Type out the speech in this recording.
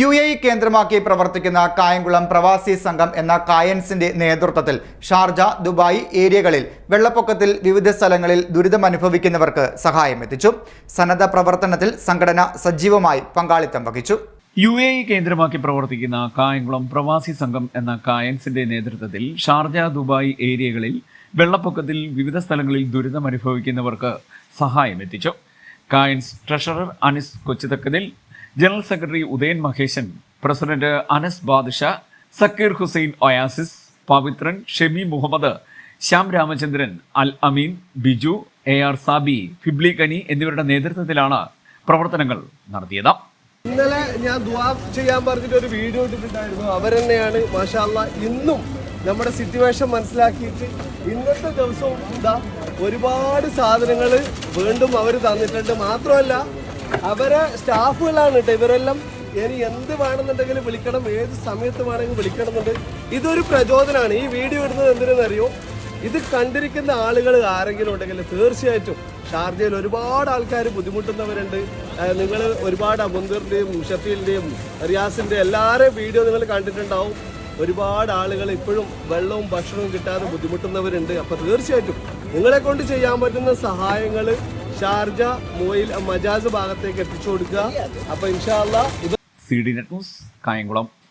U A E കേന്ദ്രമാക്കി പ്രവർത്തിക്കുന്ന കായംകുളം പ്രവാസി സംഘം എന്ന കായൻസിന്റെ നേതൃത്വത്തിൽ ഷാർജ ദുബായ് ഏരിയകളിൽ വെള്ളപ്പൊക്കത്തിൽ വിവിധ സ്ഥലങ്ങളിൽ ദുരിതമനുഭവിക്കുന്നവർക്ക് സഹായം എത്തിച്ചു. സന്നദ്ധ പ്രവർത്തനത്തിൽ സംഘടന സജീവമായി പങ്കാളിത്തം വഹിച്ചു. യു എ ഇ കേന്ദ്രമാക്കി പ്രവർത്തിക്കുന്ന കായംകുളം പ്രവാസി സംഘം എന്ന കായൻസിന്റെ നേതൃത്വത്തിൽ ഷാർജ ദുബായ് ഏരിയകളിൽ വെള്ളപ്പൊക്കത്തിൽ വിവിധ സ്ഥലങ്ങളിൽ ദുരിതമനുഭവിക്കുന്നവർക്ക് സഹായം എത്തിച്ചു. Kayans treasurer Anis Kochuthakkathil general secretary Udayan Maheshan president Anas Badisha Zakir Hussain Oasis Pavithran Shemi Muhammad Shyam Ramachandran Al Ameen Biju A R Sabi Fibli Kani എന്നിവരുടെ നേതൃത്വത്തിലാണ് പ്രവർത്തനങ്ങൾ നടത്തിയത്. ഇന്നലെ ഞാൻ ദുവാ ചെയ്യാൻ പറഞ്ഞിട്ട് ഒരു വീഡിയോ ഇട്ടിട്ടുണ്ടായിരുന്നു. അവരെന്നെയാണ് മാഷാല്ല ഇന്നും നമ്മുടെ സിറ്റുവേഷൻ മനസ്സിലാക്കിയിട്ട് ഇന്നത്തെ ദിവസവും എന്താ ഒരുപാട് സാധനങ്ങൾ വീണ്ടും അവർ തന്നിട്ടുണ്ട്. മാത്രമല്ല അവരെ സ്റ്റാഫുകളാണ് കേട്ടോ. ഇവരെല്ലാം ഇനി എന്ത് വേണമെന്നുണ്ടെങ്കിലും വിളിക്കണം. ഏത് സമയത്ത് വേണമെങ്കിലും വിളിക്കണം എന്നുണ്ട് ഇതൊരു പ്രചോദനമാണ് ഈ വീഡിയോ ഇടുന്നത് എന്തിനെന്നറിയോ ഇത് കണ്ടിരിക്കുന്ന ആളുകൾ ആരെങ്കിലും ഉണ്ടെങ്കിൽ തീർച്ചയായിട്ടും ഷാർജയിൽ ഒരുപാട് ആൾക്കാർ ബുദ്ധിമുട്ടുന്നവരുണ്ട്. നിങ്ങൾ ഒരുപാട് അബുന്ദറിന്റെയും ഷഫീലിന്റെയും റിയാസിന്റെ എല്ലാവരുടെയും വീഡിയോ നിങ്ങൾ കണ്ടിട്ടുണ്ടാവും. ഒരുപാട് ആളുകൾ ഇപ്പോഴും വെള്ളവും ഭക്ഷണവും കിട്ടാതെ ബുദ്ധിമുട്ടുന്നവരുണ്ട്. അപ്പോൾ തീർച്ചയായിട്ടും നിങ്ങളെ കൊണ്ട് ചെയ്യാൻ പറ്റുന്ന സഹായങ്ങൾ ഷാർജ മൊയിൽ മജാസ് ഭാഗത്തേക്ക് എത്തിച്ചു കൊടുക്കുക. അപ്പൊ ഇൻഷാല്ല C D net news Kayamkulam.